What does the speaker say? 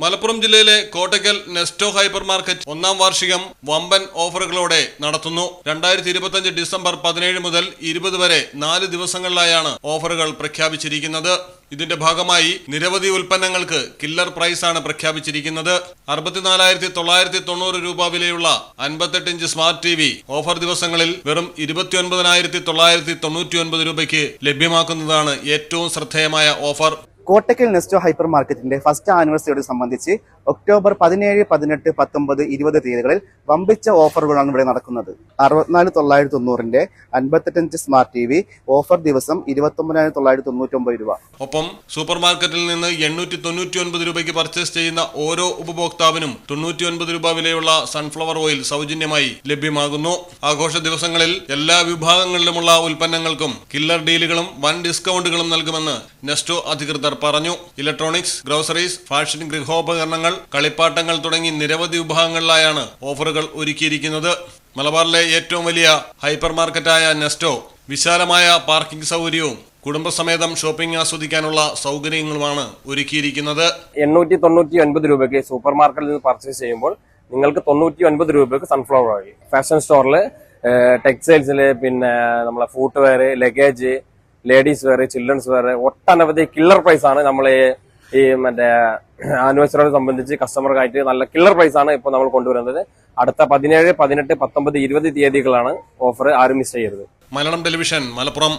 മലപ്പുറം ജില്ലയിലെ Kottakkal Nesto hyper market ഒന്നാം വാർഷികം വമ്പൻ ഓഫറുകളോടെ നടത്തുന്നു. രണ്ടായിരത്തി ഇരുപത്തിയഞ്ച് ഡിസംബർ പതിനേഴ് മുതൽ ഇരുപത് വരെ നാല് ദിവസങ്ങളിലായാണ് ഓഫറുകൾ പ്രഖ്യാപിച്ചിരിക്കുന്നത്. ഇതിന്റെ ഭാഗമായി നിരവധി ഉൽപ്പന്നങ്ങൾക്ക് കില്ലർ പ്രൈസ് ആണ് പ്രഖ്യാപിച്ചിരിക്കുന്നത്. അറുപത്തിനാലായിരത്തി തൊള്ളായിരത്തി തൊണ്ണൂറ് രൂപ വിലയുള്ള അൻപത്തെട്ട് inch smart T V offer ദിവസങ്ങളിൽ വെറും ഇരുപത്തിയൊൻപതിനായിരത്തി തൊള്ളായിരത്തി തൊണ്ണൂറ്റി ഒൻപത് രൂപയ്ക്ക് ലഭ്യമാക്കുന്നതാണ് ഏറ്റവും ശ്രദ്ധേയമായ ഓഫർ. കോട്ടക്കൽ നെസ്റ്റോ ഹൈപ്പർ മാർക്കറ്റിന്റെ ഫസ്റ്റ് ആനിവേഴ്സറിയോട് സംബന്ധിച്ച് ഒക്ടോബർ പതിനേഴ് പതിനെട്ട് പത്തൊമ്പത് ഇരുപത് തീയതികളിൽ വമ്പിച്ച ഓഫറുകളാണ് ഇവിടെ നടക്കുന്നത്. അറുപത്തിനാല് തൊള്ളായിരത്തി തൊണ്ണൂറിന്റെ അൻപത്തെട്ടഞ്ച് സ്മാർട്ട് ടി വി ഓഫർ ദിവസം ഇരുപത്തൊമ്പതിനായിരത്തി തൊള്ളായിരത്തി തൊണ്ണൂറ്റൊമ്പത് രൂപ. ഒപ്പം സൂപ്പർ മാർക്കറ്റിൽ നിന്ന് എണ്ണൂറ്റി തൊണ്ണൂറ്റി ഒൻപത് രൂപയ്ക്ക് പർച്ചേസ് ചെയ്യുന്ന ഓരോ ഉപഭോക്താവിനും തൊണ്ണൂറ്റി ഒൻപത് രൂപ വിലയുള്ള സൺഫ്ലവർ ഓയിൽ സൗജന്യമായി ലഭ്യമാകുന്നു. ആഘോഷ ദിവസങ്ങളിൽ എല്ലാ വിഭാഗങ്ങളിലുമുള്ള ഉൽപ്പന്നങ്ങൾക്കും കില്ലർ ഡീലുകളും വൺ ഡിസ്കൗണ്ടുകളും നൽകുമെന്ന് നെസ്റ്റോ അധികൃതർ പറഞ്ഞു. ഇലക്ട്രോണിക്സ് ഗ്രോസറീസ് ഫാഷൻ ഗൃഹോപകരണങ്ങൾ കളിപ്പാട്ടങ്ങൾ തുടങ്ങി നിരവധി വിഭാഗങ്ങളിലായാണ് ഓഫറുകൾ ഒരുക്കിയിരിക്കുന്നത്. മലബാറിലെ ഏറ്റവും വലിയ ഹൈപ്പർ മാർക്കറ്റായ നെസ്റ്റോ വിശാലമായ പാർക്കിംഗ് സൗകര്യവും കുടുംബസമേതം ഷോപ്പിംഗ് ആസ്വദിക്കാനുള്ള സൗകര്യങ്ങളുമാണ് ഒരുക്കിയിരിക്കുന്നത്. എണ്ണൂറ്റി തൊണ്ണൂറ്റി ഒൻപത് രൂപയ്ക്ക് സൂപ്പർ മാർക്കറ്റിൽ നിന്ന് പർച്ചേസ് ചെയ്യുമ്പോൾ നിങ്ങൾക്ക് തൊണ്ണൂറ്റി ഒൻപത് രൂപയ്ക്ക് സൺഫ്ലവർ ഓയിൽ ഫാഷൻ സ്റ്റോറിൽ ടെക്സ്റ്റൈൽസിൽ പിന്നെ നമ്മളെ footwear luggage ladies wear children's wear ഒട്ടനവധി കില്ലർ പ്രൈസ് ആണ് നമ്മൾ ഈ മറ്റേ ആനിവേഴ്സറിയോട് സംബന്ധിച്ച് കസ്റ്റമർക്കായിട്ട് നല്ല കില്ലർ പ്രൈസ് ആണ് ഇപ്പോൾ നമ്മൾ കൊണ്ടുവരുന്നത്. അടുത്ത പതിനേഴ് പതിനെട്ട് പത്തൊമ്പത് ഇരുപത് തീയതികളാണ് ഓഫർ ആരും മിസ് ചെയ്യരുത്. മലയാളം ടെലിവിഷൻ മലപ്പുറം.